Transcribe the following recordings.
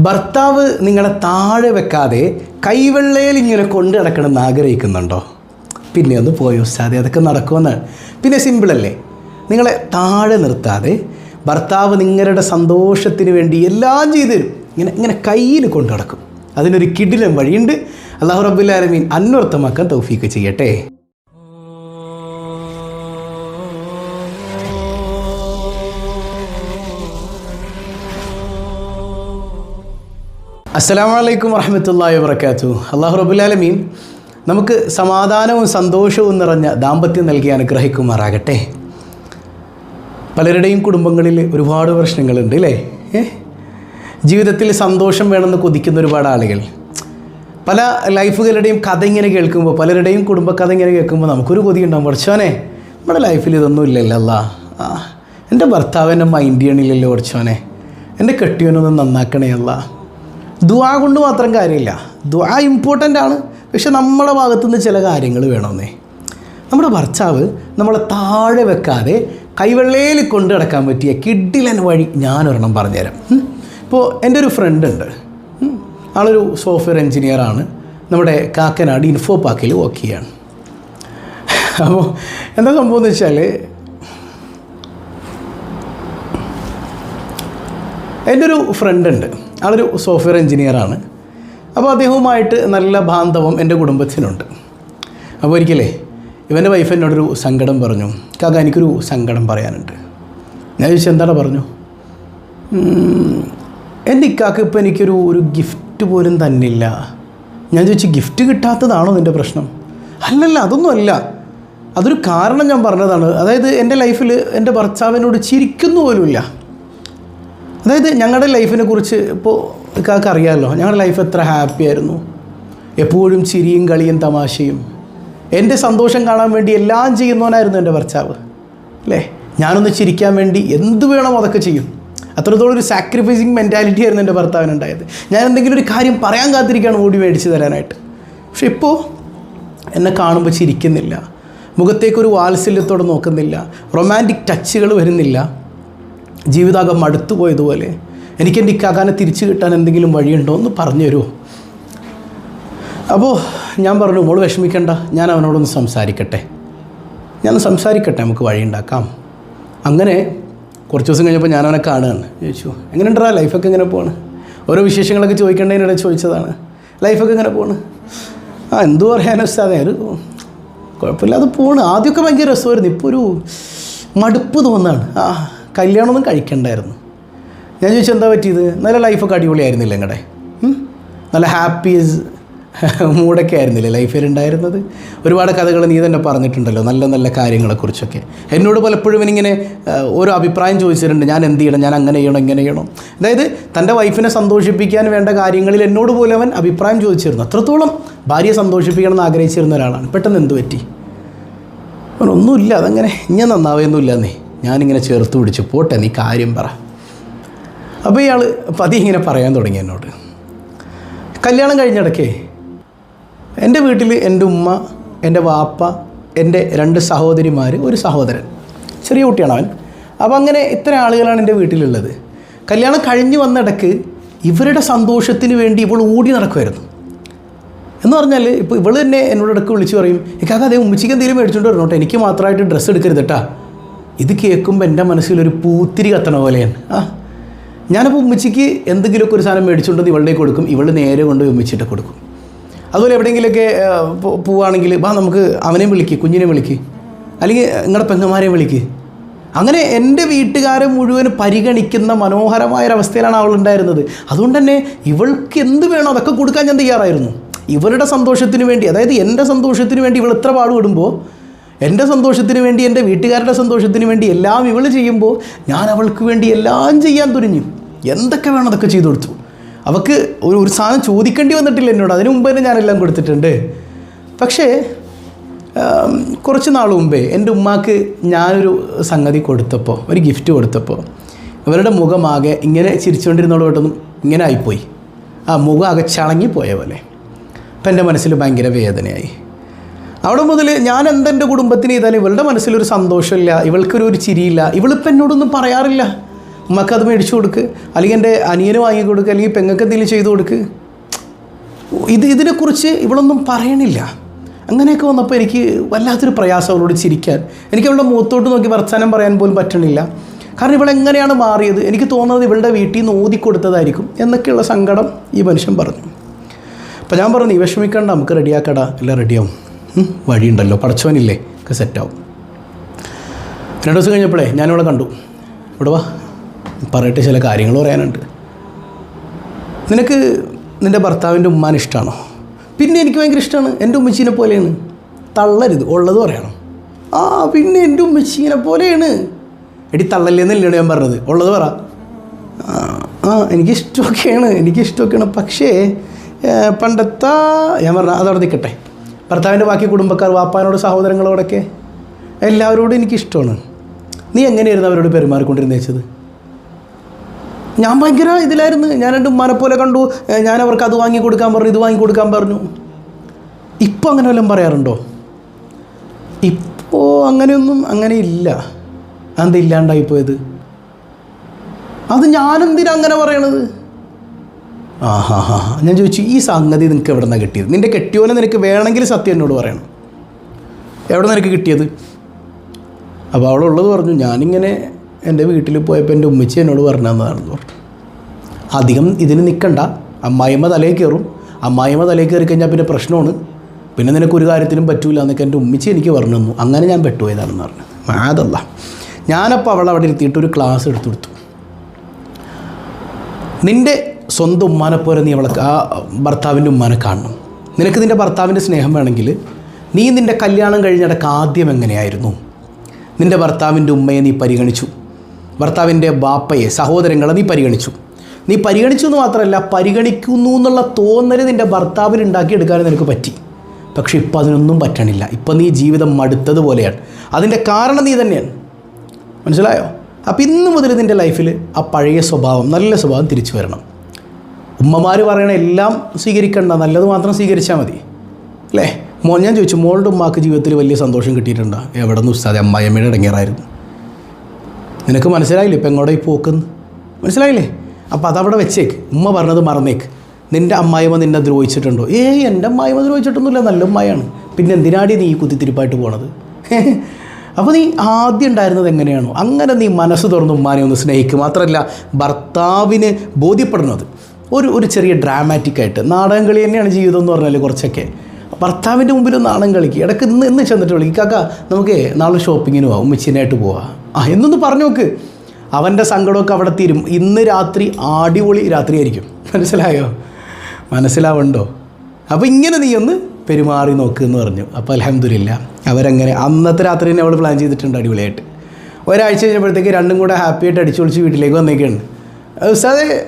ഭർത്താവ് നിങ്ങളെ താഴെ വെക്കാതെ കൈവെള്ളയിൽ ഇങ്ങനെ കൊണ്ടു നടക്കണമെന്ന് ആഗ്രഹിക്കുന്നുണ്ടോ? പിന്നെ ഒന്ന് പോയി ഉസ്താദെ അതൊക്കെ നടക്കുമെന്ന്. പിന്നെ സിമ്പിളല്ലേ നിങ്ങളെ താഴെ നിർത്താതെ ഭർത്താവ് നിങ്ങളുടെ സന്തോഷത്തിന് വേണ്ടി എല്ലാം ചെയ്തു തരും. ഇങ്ങനെ ഇങ്ങനെ കയ്യിൽ കൊണ്ടു നടക്കും. അതിനൊരു കിടിലം വഴിയുണ്ട്. അള്ളാഹു റബ്ബുല്ലാലമീൻ അന്വർത്ഥമാക്കാൻ തൗഫീക്ക് ചെയ്യട്ടെ. അസ്സലാമു അലൈക്കും വറഹമത്തല്ലാഹി വബർക്കാത്തു അള്ളാഹു റബുലാലമീൻ നമുക്ക് സമാധാനവും സന്തോഷവും നിറഞ്ഞ ദാമ്പത്യം നൽകി അനുഗ്രഹിക്കുമാറാകട്ടെ. പലരുടെയും കുടുംബങ്ങളിൽ ഒരുപാട് പ്രശ്നങ്ങളുണ്ട് അല്ലേ? ജീവിതത്തിൽ സന്തോഷം വേണമെന്ന് കൊതിക്കുന്ന ഒരുപാട് ആളുകൾ. പല ലൈഫുകളുടെയും കഥ ഇങ്ങനെ കേൾക്കുമ്പോൾ പലരുടെയും കുടുംബക്കഥ കഥ ഇങ്ങനെ കേൾക്കുമ്പോൾ നമുക്കൊരു കൊതി ഉണ്ടാകും പഠിച്ചോനെ നമ്മുടെ ലൈഫിൽ ഇതൊന്നും ഇല്ലല്ലോ അല്ല. എന്റെ ഭർത്താവ് എന്നെ മൈൻഡ് ചെയ്യണില്ലല്ലോ പഠിച്ചോനെ. എന്റെ കെട്ടിയവനൊന്നും നന്നാക്കണേ അല്ല. ദുആ കൊണ്ട് മാത്രം കാര്യമില്ല. ദുആ ഇമ്പോർട്ടന്റ് ആണ്. പക്ഷെ നമ്മുടെ ഭാഗത്തുനിന്ന് ചില കാര്യങ്ങൾ വേണമെന്നേ. നമ്മുടെ ഭർത്താവ് നമ്മളെ താഴെ വെക്കാതെ കൈവെള്ളയിൽ കൊണ്ട് നടക്കാൻ പറ്റിയ കിഡിലൻ വഴി ഞാനൊരെണ്ണം പറഞ്ഞുതരാം. ഇപ്പോൾ എന്റെ ഒരു ഫ്രണ്ട് ഉണ്ട്. ആളൊരു സോഫ്റ്റ്വെയർ എൻജിനീയറാണ് നമ്മുടെ കാക്കനാട് ഇൻഫോ പാക്കിൽ വർക്ക് ചെയ്യാണ്. അപ്പോൾ എന്താ സംഭവം എന്ന് വെച്ചാൽ എന്റെ ഒരു ഫ്രണ്ട് ഉണ്ട്. ആളൊരു സോഫ്റ്റ്വെയർ എഞ്ചിനീയറാണ് അപ്പോൾ അദ്ദേഹവുമായിട്ട് നല്ല ബാന്ധവം എന്റെ കുടുംബത്തിനുണ്ട്. അപ്പോൾ ഒരിക്കലേ ഇവന്റെ വൈഫ് എന്നോടൊരു സങ്കടം പറഞ്ഞു. കാക്ക എനിക്കൊരു സങ്കടം പറയാനുണ്ട്. ഞാൻ ചോദിച്ചു എന്താണ് പറഞ്ഞു? "ഉം, എന്റെ ഇക്കാക്ക് ഇപ്പോൾ എനിക്കൊരു ഒരു ഗിഫ്റ്റ് പോലും തന്നില്ല. ഞാൻ ചോദിച്ചു ഗിഫ്റ്റ് കിട്ടാത്തതാണോ നിന്റെ പ്രശ്നം? അല്ലല്ല അതൊന്നുമല്ല അതൊരു കാരണം ഞാൻ പറഞ്ഞതാണ്. അതായത് എന്റെ ലൈഫിൽ എന്റെ ഭർത്താവിനോട് ചിരിക്കുന്നു പോലുമില്ല. അതായത് ഞങ്ങളുടെ ലൈഫിനെ കുറിച്ച് ഇപ്പോൾ ഇക്കാക്ക് അറിയാമല്ലോ ഞങ്ങളുടെ ലൈഫ് എത്ര ഹാപ്പി ആയിരുന്നു. എപ്പോഴും ചിരിയും കളിയും തമാശയും. എന്റെ സന്തോഷം കാണാൻ വേണ്ടി എല്ലാം ചെയ്യുന്നവനായിരുന്നു എന്റെ ഭർത്താവ് അല്ലേ? ഞാനൊന്ന് ചിരിക്കാൻ വേണ്ടി എന്ത് വേണോ അതൊക്കെ ചെയ്യും. അത്രത്തോളം ഒരു സാക്രിഫൈസിങ് മെന്റാലിറ്റി ആയിരുന്നു എന്റെ ഭർത്താവിനുണ്ടായത്. ഞാൻ എന്തെങ്കിലും ഒരു കാര്യം പറയാൻ കാത്തിരിക്കുകയാണ് ഓടി മേടിച്ച് തരാനായിട്ട്. പക്ഷെ ഇപ്പോൾ എന്നെ കാണുമ്പോൾ ചിരിക്കുന്നില്ല. മുഖത്തേക്കൊരു വാത്സല്യത്തോടെ നോക്കുന്നില്ല. റൊമാന്റിക് ടച്ചുകൾ വരുന്നില്ല. ജീവിതാകം അടുത്തുപോയതുപോലെ എനിക്ക് എന്റെ ഇക്കാക്കാനെ തിരിച്ചു കിട്ടാൻ എന്തെങ്കിലും വഴിയുണ്ടോ എന്ന് പറഞ്ഞു തരുമോ അപ്പോൾ ഞാൻ പറഞ്ഞു മോൾ വിഷമിക്കണ്ട ഞാൻ അവനോടൊന്ന് സംസാരിക്കട്ടെ. ഞാൻ സംസാരിക്കട്ടെ നമുക്ക് വഴിയുണ്ടാക്കാം അങ്ങനെ കുറച്ച് ദിവസം കഴിഞ്ഞപ്പോൾ ഞാൻ അവനെ കാണുകയാണ്. ചോദിച്ചു എങ്ങനെയുണ്ടാ ലൈഫൊക്കെ എങ്ങനെ പോണ്? ഓരോ വിശേഷങ്ങളൊക്കെ ചോദിക്കേണ്ടതിനിടെ ചോദിച്ചതാണ്. ലൈഫൊക്കെ എങ്ങനെ പോണ്? ആ എന്തു പറയാൻ വെച്ചാൽ ഒരു കുഴപ്പമില്ലാതെ പോണ്. ആദ്യമൊക്കെ ഭയങ്കര രസമായിരുന്നു. ഇപ്പോൾ ഒരു മടുപ്പ് തോന്നാണ്. ആ കല്യാണമൊന്നും കഴിക്കണ്ടായിരുന്നു. ഞാൻ ചോദിച്ചു എന്താ പറ്റിയത്? നല്ല ലൈഫൊക്കെ അടിപൊളിയായിരുന്നില്ല നിങ്ങളുടെ നല്ല ഹാപ്പി മൂടൊക്കെ ആയിരുന്നില്ലേ ലൈഫിൽ ഉണ്ടായിരുന്നത് ഒരുപാട് കഥകൾ നീ തന്നെ പറഞ്ഞിട്ടുണ്ടല്ലോ നല്ല നല്ല കാര്യങ്ങളെക്കുറിച്ചൊക്കെ എന്നോട് പലപ്പോഴും ഇങ്ങനെ ഓരോ അഭിപ്രായം ചോദിച്ചിട്ടുണ്ട്. ഞാൻ എന്ത് ചെയ്യണം? ഞാൻ അങ്ങനെ ചെയ്യണം ഇങ്ങനെ ചെയ്യണം. അതായത് തന്റെ വൈഫിനെ സന്തോഷിപ്പിക്കാൻ വേണ്ട കാര്യങ്ങളിൽ എന്നോട് പോലും അവൻ അഭിപ്രായം ചോദിച്ചിരുന്നു. അത്രത്തോളം ഭാര്യയെ സന്തോഷിപ്പിക്കണം എന്ന് ആഗ്രഹിച്ചിരുന്ന ഒരാളാണ്. പെട്ടെന്ന് എന്ത് പറ്റി? അവനൊന്നുമില്ല അതങ്ങനെ ഞാൻ നന്നാവുകയൊന്നുമില്ല എന്നേ. ഞാനിങ്ങനെ ചേർത്ത് പിടിച്ചു പോട്ടെ നീ കാര്യം പറ. അപ്പോൾ ഇയാൾ പതി ഇങ്ങനെ പറയാൻ തുടങ്ങി എന്നോട്. കല്യാണം കഴിഞ്ഞിടക്കേ എന്റെ വീട്ടിൽ എന്റെ ഉമ്മ എന്റെ വാപ്പ എന്റെ രണ്ട് സഹോദരിമാർ ഒരു സഹോദരൻ ചെറിയ കുട്ടിയാണ് അവൻ. അപ്പോൾ അങ്ങനെ ഇത്ര ആളുകളാണ് എന്റെ വീട്ടിലുള്ളത്. കല്യാണം കഴിഞ്ഞ് വന്നിടക്ക് ഇവരുടെ സന്തോഷത്തിന് വേണ്ടി ഇവൾ ഓടി നടക്കുമായിരുന്നു എന്ന് പറഞ്ഞാൽ ഇപ്പോൾ ഇവൾ തന്നെ എന്നോട് ഇടയ്ക്ക് വിളിച്ച് പറയും ഇക്കാക്ക അതേ ഉമ്മച്ചിക്ക് എന്തെങ്കിലും മേടിച്ചുകൊണ്ട് വരണം കേട്ടോ എനിക്ക് മാത്രമായിട്ട് ഡ്രസ്സ് എടുക്കരുത് കേട്ടാ ഇത് കേൾക്കുമ്പോൾ എന്റെ മനസ്സിലൊരു പൂത്തിരി കത്തണ പോലെയാണ്. ആ ഞാനപ്പോൾ ഉമ്മച്ചിക്ക് എന്തെങ്കിലുമൊക്കെ ഒരു സാധനം മേടിച്ചുകൊണ്ട് ഇവളുടെ കൊടുക്കും. ഇവൾ നേരെ കൊണ്ട് ഉമ്മച്ചിട്ട് കൊടുക്കും. അതുപോലെ എവിടെയെങ്കിലുമൊക്കെ പോവുകയാണെങ്കിൽ വാ നമുക്ക് അവനെയും വിളിക്ക് കുഞ്ഞിനെ വിളിക്ക്. അല്ലെങ്കിൽ നിങ്ങളുടെ പെങ്ങന്മാരെ വിളിക്ക്. അങ്ങനെ എന്റെ വീട്ടുകാരെ മുഴുവൻ പരിഗണിക്കുന്ന മനോഹരമായൊരവസ്ഥയിലാണ് അവൾ ഉണ്ടായിരുന്നത്. അതുകൊണ്ട് തന്നെ ഇവൾക്ക് എന്ത് വേണോ അതൊക്കെ കൊടുക്കാൻ ഞാൻ തയ്യാറായിരുന്നു. ഇവരുടെ സന്തോഷത്തിന് വേണ്ടി അതായത് എന്റെ സന്തോഷത്തിന് വേണ്ടി ഇവൾ ഇത്ര പാടുപെടുമ്പോൾ എന്റെ സന്തോഷത്തിന് വേണ്ടി എന്റെ വീട്ടുകാരുടെ സന്തോഷത്തിന് വേണ്ടി എല്ലാം ഇവൾ ചെയ്യുമ്പോൾ ഞാൻ അവൾക്ക് വേണ്ടി എല്ലാം ചെയ്യാൻ തുനിഞ്ഞു. എന്തൊക്കെ വേണം അതൊക്കെ ചെയ്തു കൊടുത്തു. അവൾക്ക് ഒരു ഒരു സാധനം ചോദിക്കേണ്ടി വന്നിട്ടില്ല എന്നോട്. അതിന് മുമ്പ് തന്നെ ഞാനെല്ലാം കൊടുത്തിട്ടുണ്ട്. പക്ഷേ കുറച്ച് നാൾ മുമ്പേ എന്റെ ഉമ്മാക്ക് ഞാനൊരു സംഗതി കൊടുത്തപ്പോൾ ഒരു ഗിഫ്റ്റ് കൊടുത്തപ്പോൾ ഇവരുടെ മുഖമാകെ ഇങ്ങനെ ചിരിച്ചുകൊണ്ടിരുന്നോട് പെട്ടെന്ന് ഇങ്ങനെ ആയിപ്പോയി. ആ മുഖം ആകെ പോയ പോലെ. അപ്പം എന്റെ മനസ്സിൽ ഭയങ്കര വേദനയായി. അവിടെ മുതൽ ഞാൻ എന്തെന്റെ കുടുംബത്തിന് ചെയ്താലും ഇവളുടെ മനസ്സിലൊരു സന്തോഷമില്ല ഇവൾക്കൊരു ഒരു ചിരിയില്ല ഇവളിപ്പോൾ എന്നോടൊന്നും പറയാറില്ല. ഉമ്മക്ക് അത് മേടിച്ചു കൊടുക്ക് അല്ലെങ്കിൽ എന്റെ അനിയന് വാങ്ങി കൊടുക്കുക അല്ലെങ്കിൽ പെങ്ങൾക്ക് എന്തെങ്കിലും ചെയ്തു കൊടുക്ക്. ഇത് ഇതിനെക്കുറിച്ച് ഇവളൊന്നും പറയണില്ല. അങ്ങനെയൊക്കെ വന്നപ്പോൾ എനിക്ക് വല്ലാത്തൊരു പ്രയാസം അവളോട് ചിരിക്കാൻ. എനിക്ക് അവളുടെ മുഖത്തോട്ട് നോക്കി വർത്തമാനം പറയാൻ പോലും പറ്റണില്ല. കാരണം ഇവളെങ്ങനെയാണ് മാറിയത്? എനിക്ക് തോന്നുന്നത് ഇവളുടെ വീട്ടിൽ നിന്ന് ഓതിക്കൊടുത്തതായിരിക്കും എന്നൊക്കെയുള്ള സങ്കടം ഈ മനുഷ്യൻ പറഞ്ഞു. അപ്പോൾ ഞാൻ പറഞ്ഞു ഈ വിഷമിക്കണ്ട നമുക്ക് റെഡിയാക്കടാ എല്ലാം റെഡിയാവും. വഴിയുണ്ടല്ലോ. പടച്ചവനില്ലേ? ഒക്കെ സെറ്റാവും രണ്ട് ദിവസം കഴിഞ്ഞപ്പോഴേ ഞാനിവിടെ കണ്ടു. ഇവിടെ വാ. പറയട്ടെ ചില കാര്യങ്ങൾ പറയാനുണ്ട്. നിനക്ക് നിന്റെ ഭർത്താവിന്റെ ഉമ്മാനെ ഇഷ്ടമാണോ പിന്നെ എനിക്ക് ഭയങ്കര ഇഷ്ടമാണ് എന്റെ ഉമ്മച്ചീനെ പോലെയാണ്. തള്ളരുത്. ഉള്ളത് പറയണം. ആ പിന്നെ എന്റെ ഉമ്മച്ചീനെ പോലെയാണ്. എടി തള്ളല്ലേന്നല്ലേ ഞാൻ പറഞ്ഞത്? ഉള്ളത് പറ. ആ, എനിക്കിഷ്ടമൊക്കെയാണ്. എനിക്കിഷ്ടമൊക്കെയാണ്. പക്ഷേ പണ്ടത്തെ ഞാൻ പറഞ്ഞ അതവിടെ നിൽക്കട്ടെ. ഭർത്താവിന്റെ ബാക്കി കുടുംബക്കാർ വാപ്പാനോട് സഹോദരങ്ങളോടൊക്കെ എല്ലാവരോടും എനിക്കിഷ്ടമാണ്. നീ എങ്ങനെയായിരുന്നു അവരോട് പെരുമാറിക്കൊണ്ടിരുന്നു വെച്ചത് ഞാൻ ഭയങ്കര ഇതിലായിരുന്നു. ഞാൻ എന്റെ ഉമ്മാനെ പോലെ കണ്ടു. ഞാൻ അവർക്ക് അത് വാങ്ങി കൊടുക്കാൻ പറഞ്ഞു ഇത് വാങ്ങി കൊടുക്കാൻ പറഞ്ഞു. ഇപ്പോൾ അങ്ങനെ വല്ലതും പറയാറുണ്ടോ? ഇപ്പോൾ അങ്ങനെയൊന്നും അങ്ങനെ ഇല്ല അതെന്താ ഇല്ലാണ്ടായിപ്പോയത് അത് ഞാനെന്തിനാ അങ്ങനെ പറയണത്? ആ ഹാ ഹാ. ഞാൻ ചോദിച്ചു ഈ സംഗതി നിനക്ക് എവിടെ നിന്നാണ് കിട്ടിയത്? നിന്റെ കെട്ടിയോനെ നിനക്ക് വേണമെങ്കിൽ സത്യം എന്നോട് പറയണം. എവിടെ നിനക്ക് കിട്ടിയത്? അപ്പോൾ അവളുള്ളത് പറഞ്ഞു ഞാനിങ്ങനെ എന്റെ വീട്ടിൽ പോയപ്പോൾ എന്റെ ഉമ്മച്ചി എന്നോട് പറഞ്ഞു തന്നതാണെന്ന് പറഞ്ഞു. അധികം ഇതിന് നിൽക്കണ്ട അമ്മായിമ്മ തലയിൽ കയറും. അമ്മായിമ്മ തലയിൽ കയറി കഴിഞ്ഞാൽ പിന്നെ പ്രശ്നമാണ്. പിന്നെ നിനക്ക് ഒരു കാര്യത്തിനും പറ്റൂല എന്നൊക്കെ എന്റെ ഉമ്മച്ചി എനിക്ക് പറഞ്ഞു തന്നു. അങ്ങനെ ഞാൻ പെട്ടുപോയതാണെന്ന് പറഞ്ഞു. അതല്ല ഞാനപ്പോൾ അവളെ അവിടെ ഇരുത്തിയിട്ട് ഒരു ക്ലാസ് എടുത്തു കൊടുത്തു. നിന്റെ സ്വന്തം ഉമ്മാനെ പോലെ നീ അവളെ ആ ഭർത്താവിന്റെ ഉമ്മാനെ കാണണം. നിനക്ക് നിന്റെ ഭർത്താവിന്റെ സ്നേഹം വേണമെങ്കിൽ നീ നിന്റെ കല്യാണം കഴിഞ്ഞിടക്ക് ആദ്യം എങ്ങനെയായിരുന്നു? നിന്റെ ഭർത്താവിന്റെ ഉമ്മയെ നീ പരിഗണിച്ചു. ഭർത്താവിന്റെ ബാപ്പയെ സഹോദരങ്ങളെ നീ പരിഗണിച്ചു. നീ പരിഗണിച്ചു എന്ന് മാത്രമല്ല പരിഗണിക്കുന്നു എന്നുള്ള തോന്നൽ നിന്റെ ഭർത്താവിന് ഉണ്ടാക്കിയെടുക്കാൻ നിനക്ക് പറ്റി. പക്ഷേ ഇപ്പം അതിനൊന്നും പറ്റണില്ല. ഇപ്പം നീ ജീവിതം മടുത്തതുപോലെയാണ് അതിന്റെ കാരണം നീ തന്നെയാണ്. മനസ്സിലായോ? അപ്പം ഇന്ന് മുതൽ നിന്റെ ലൈഫിൽ ആ പഴയ സ്വഭാവം നല്ല സ്വഭാവം തിരിച്ചു വരണം. ഉമ്മമാർ പറയണ എല്ലാം സ്വീകരിക്കണ്ട നല്ലത് മാത്രം സ്വീകരിച്ചാൽ മതി. അല്ലേ? മോൻ ഞാൻ ചോദിച്ചു മോളുടെ ഉമ്മാക്ക് ജീവിതത്തിൽ വലിയ സന്തോഷം കിട്ടിയിട്ടുണ്ടോ? എവിടെ നിന്ന് ഉസ്താദ് അമ്മായിയമ്മയുടെ ഇടങ്ങേറായിരുന്നു നിനക്ക് മനസ്സിലായില്ലേ ഇപ്പം എങ്ങോട്ട് ഈ പോക്കെന്ന്? മനസ്സിലായില്ലേ? അപ്പോൾ അതവിടെ വെച്ചേക്ക്. ഉമ്മ പറഞ്ഞത് മറന്നേക്ക്. നിന്റെ അമ്മായിമ്മ നിന്നെ ദ്രോഹിച്ചിട്ടുണ്ടോ? ഏയ് എന്റെ അമ്മായിമ്മ ദ്രോഹിച്ചിട്ടൊന്നുമില്ല. നല്ല ഉമ്മയാണ്. പിന്നെ എന്തിനാടി നീ ഈ കുത്തിത്തിരിപ്പായിട്ട് പോണത്? അപ്പോൾ നീ ആദ്യം ഉണ്ടായിരുന്നത് എങ്ങനെയാണോ? അങ്ങനെ നീ മനസ്സ് തുറന്ന് ഉമ്മാനെ ഒന്ന് സ്നേഹിക്കുക മാത്രമല്ല ഭർത്താവിന് ബോധ്യപ്പെടുന്നത് ഒരു ഒരു ചെറിയ ഡ്രാമാറ്റിക് ആയിട്ട്. നാടകം കളി തന്നെയാണ് ജീവിതം എന്ന് പറഞ്ഞാൽ കുറച്ചൊക്കെ. ഭർത്താവിന്റെ മുമ്പിൽ നാടകം കളിക്കുക ഇടയ്ക്ക് ഇന്ന് ഇന്ന് ചെന്നിട്ട് വിളിക്കും. കാക്ക നമുക്ക് നാളെ ഷോപ്പിങ്ങിന് പോവാം. ഉമ്മച്ചിനായിട്ട് പോവാം. ആ എന്നൊന്ന് പറഞ്ഞു നോക്ക്. അവന്റെ സങ്കടമൊക്കെ അവിടെ തീരും. ഇന്ന് രാത്രി അടിപൊളി രാത്രിയായിരിക്കും. മനസ്സിലായോ? മനസ്സിലാവണ്ടോ? അപ്പോൾ ഇങ്ങനെ നീ ഒന്ന് പെരുമാറി നോക്ക് എന്ന് പറഞ്ഞു. അപ്പോൾ അലഹമില്ല അവരങ്ങനെ അന്നത്തെ രാത്രി തന്നെ അവൾ പ്ലാൻ ചെയ്തിട്ടുണ്ട് അടിപൊളിയായിട്ട്. ഒരാഴ്ച കഴിഞ്ഞപ്പോഴത്തേക്ക് രണ്ടും കൂടെ ഹാപ്പിയായിട്ട് അടിച്ചു പൊളിച്ച് വീട്ടിലേക്ക് വന്നേക്കാണ്. ഉസ്താദെ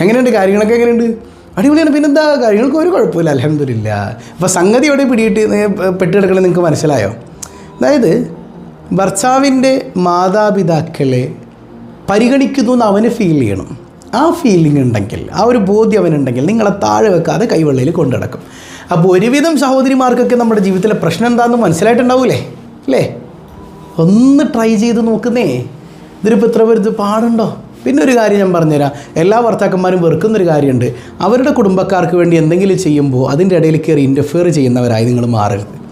എങ്ങനെയുണ്ട്? കാര്യങ്ങളൊക്കെ എങ്ങനെയുണ്ട്? അടിപൊളിയാണ്. പിന്നെന്താ? കാര്യങ്ങൾക്ക് ഒരു കുഴപ്പമില്ല. അലഹമില്ല അപ്പോൾ സംഗതി എവിടെ പിടിയിട്ട് പെട്ട് കിടക്കണമെന്ന് നിങ്ങൾക്ക് മനസ്സിലായോ? അതായത് ഭർത്താവിന്റെ മാതാപിതാക്കളെ പരിഗണിക്കുന്നു എന്ന് അവന് ഫീൽ ചെയ്യണം. ആ ഫീലിംഗ് ഉണ്ടെങ്കിൽ ആ ഒരു ബോധ്യം അവനുണ്ടെങ്കിൽ നിങ്ങളെ താഴെ വെക്കാതെ കൈവെള്ളയിൽ കൊണ്ടു നടക്കും. അപ്പോൾ ഒരുവിധം സഹോദരിമാർക്കൊക്കെ നമ്മുടെ ജീവിതത്തിലെ പ്രശ്നം എന്താണെന്ന് മനസ്സിലായിട്ടുണ്ടാവൂലേ? അല്ലേ? ഒന്ന് ട്രൈ ചെയ്ത് നോക്കുന്നേ. ഇതിലിപ്പോൾ ഇത്ര പേര് ഇത് പാടുണ്ടോ? പിന്നെ ഒരു കാര്യം ഞാൻ പറഞ്ഞുതരാം. എല്ലാ ഭർത്താക്കന്മാരും വെറുക്കുന്നൊരു കാര്യമുണ്ട്. അവരുടെ കുടുംബക്കാർക്ക് വേണ്ടി എന്തെങ്കിലും ചെയ്യുമ്പോൾ അതിന്റെ ഇടയിൽ കയറി ഇന്റർഫിയർ ചെയ്യുന്നവരായി നിങ്ങൾ മാറരുത്.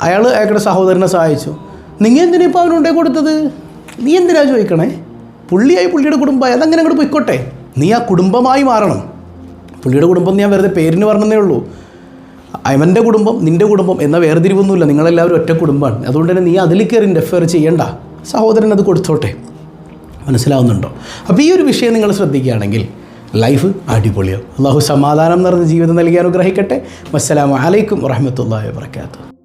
അയാൾ അയാളുടെ സഹോദരനെ സഹായിച്ചു. നിങ്ങൾ എന്തിനാ ഇപ്പോൾ അവനുണ്ടേ കൊടുത്തത്? നീ എന്തിനാ ചോദിക്കണേ? പുള്ളിയായി പുള്ളിയുടെ കുടുംബമായി. അതങ്ങനെ അങ്ങോട്ട് പൊയ്ക്കോട്ടെ. നീ ആ കുടുംബമായി മാറണം. പുള്ളിയുടെ കുടുംബം ഞാൻ വെറുതെ പേരിന് പറഞ്ഞതേ ഉള്ളൂ. അവന്റെ കുടുംബം നിന്റെ കുടുംബം എന്ന വേർതിരിവൊന്നുമില്ല. നിങ്ങളെല്ലാവരും ഒറ്റ കുടുംബമാണ്. അതുകൊണ്ട് തന്നെ നീ അതിൽ കയറി ഇന്റർഫിയർ ചെയ്യണ്ട. സഹോദരൻ അത് കൊടുത്തോട്ടെ. മനസ്സിലാവുന്നുണ്ടോ? അപ്പോൾ ഈ ഒരു വിഷയം നിങ്ങൾ ശ്രദ്ധിക്കുകയാണെങ്കിൽ ലൈഫ് അടിപൊളിയാവും. അള്ളാഹു സമാധാനം നിറഞ്ഞ ജീവിതം നൽകി അനുഗ്രഹിക്കട്ടെ. വസ്സലാമലൈക്കും വറഹമത്തല്ലാ വാബർക്കാത്തു